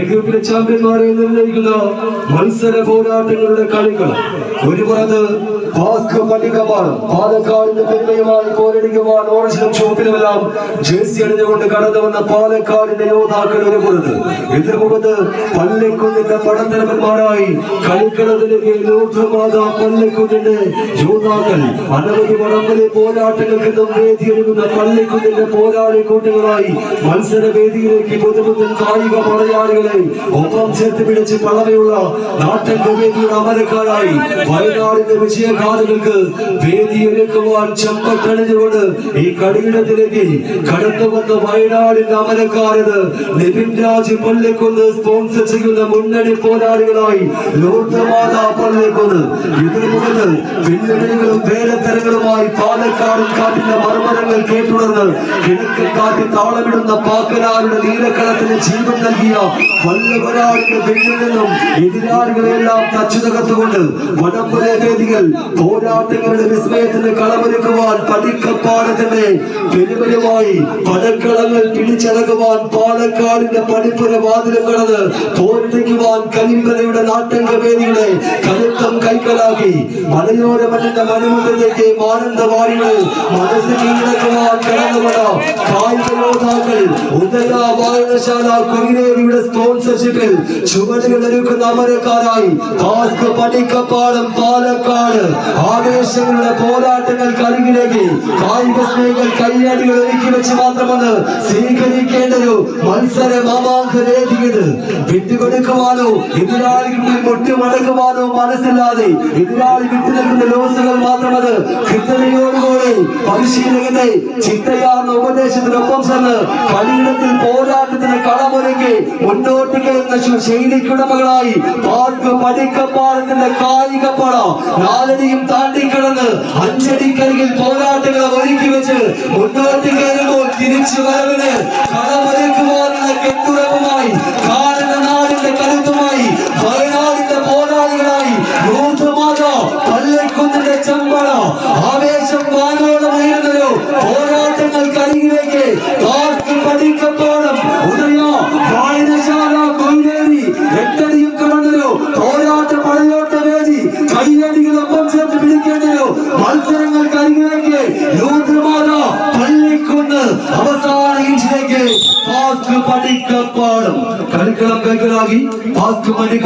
ഗ്രൂപ്പിലെ ചാമ്പ്യന്മാരെ നിർണയിക്കുന്ന മത്സര പോരാട്ടങ്ങളുടെ കളികൾ. ഒരു പുറത്ത് പാലക്കാടിന്റെ പോരടിക്കുവാൻ അണിഞ്ഞുകൊണ്ട് പാലക്കാടിന്റെ പോരാളി കൂട്ടുകളായി മത്സര വേദിയിലേക്ക് കായിക പടയാളികളെ ഒപ്പം ചേർത്ത് പിടിച്ച് പളവയുള്ള നാട്ടൻ കമ്മിറ്റിയുടെ അമരക്കാരായി വയനാടിന്റെ വിജയഗാഥകൾക്ക് വേദിയൊരുക്കുവാൻ ചെമ്പട്ടണിഞ്ഞുകൊണ്ട് ഈ കടിയിടത്തിലേക്ക് കടന്നു വന്ന വയനാടിന്റെ അമരക്കാരത് നിതിൻ രാജ് പള്ളിക്കൊന്ന് സ്പോൺസർ ചെയ്യുന്ന മുന്നണി പോരാളികളായി ലോകമാതാ പള്ളിക്കൊന്ന്. ഇതിനുമുഖത്ത് വെല്ലുവിളികളും വേലത്തരങ്ങളുമായി പാലക്കാടും കാട്ടിന്റെ മർമ്മരങ്ങൾ കേട്ടുടർന്ന് കിഴക്കൻ കാട്ടിൽ താളമിടുന്ന പാക്കനാരുടെ നീലക്കളത്തിന് ജീവൻ നൽകിയ വല്ലവരാടിന്റെ പിന്നിൽ നിന്നും എതിരാളികളെല്ലാം തച്ചു തകർത്തുകൊണ്ട് വടംപുര വേദികൾ പോരാട്ടങ്ങളുടെ വിസ്മയത്തിന് കളമൊരുക്കുവാൻ പടിക്കപ്പാടത്തിന്റെ പെരുമലുമായി പടക്കളങ്ങൾ പിടിച്ചടക്കുവാൻ പാലക്കാടിന്റെ പടിപ്പുര വാതിലും കടന്ന് പോരടിക്കുവാൻ കരിമ്പലയുടെ നാട്ടംഗ വേദികളെ കരുത്തം കൈക്കലാക്കി മലയോര മണ്ണിന്റെ മണിമുഖത്തേക്ക് ആനന്ദവാരികൾ മനസ്സ് കീഴടക്കുവാൻ ഉദയ വായനശാല കുയിലേരിയുടെ സ്പോൺസർഷിപ്പിൽ ചുവടുകൾ ഒരുക്കുന്ന അമരക്കാരായി. താസ്ക് പണിക്കപ്പാടം പാലക്കാട്. ആവേശങ്ങളുടെ പോരാട്ടങ്ങൾ കരികിലേക്ക് കായിക സ്നേഹികൾ കല്യാണികൾ ഒരുക്കി വെച്ച് മാത്രമാണ് സ്വീകരിക്കേണ്ടൊരു മത്സര മാമാങ്ക വേദിയത് വിട്ടുകൊടുക്കുവാനോ എതിരാളികളിൽ മുട്ടുമടക്കുവാനോ മനസ്സില്ലാതെ എതിരാളി വിട്ടുനിൽക്കുന്ന ലോസുകൾ മാത്രമത് കൃത്യതയോടുകൂടി പരിശീലകന്റെ ചിട്ടയാർന്ന ഉപദേശത്തിനൊപ്പം ചെന്ന് കളിയിടത്തിൽ പോരാട്ടത്തിന് മുന്നോട്ട് കയറുന്ന ശൈലിക്കുടമകളായി പാർക്ക് പടിക്കപ്പാടത്തിന്റെ കായിക പട നാലടിയും താണ്ടിക്കിടന്ന് അഞ്ചടിക്കരികിൽ പോരാട്ടങ്ങൾ ഒരുക്കി വെച്ച് മുന്നോട്ട് കയറുമ്പോൾ തിരിച്ചു വരവിന് കളമൊരുക്കുവാനുള്ള മത്സരങ്ങൾ കരുങ്ങി യോഗ്യമാന തള്ളിക്കൊണ്ട് അവസാന ഇഞ്ചിലേക്ക് പാസ് പഠിക്കപ്പാടും കളിക്കളം കൈക്കലാകി പഠിക്ക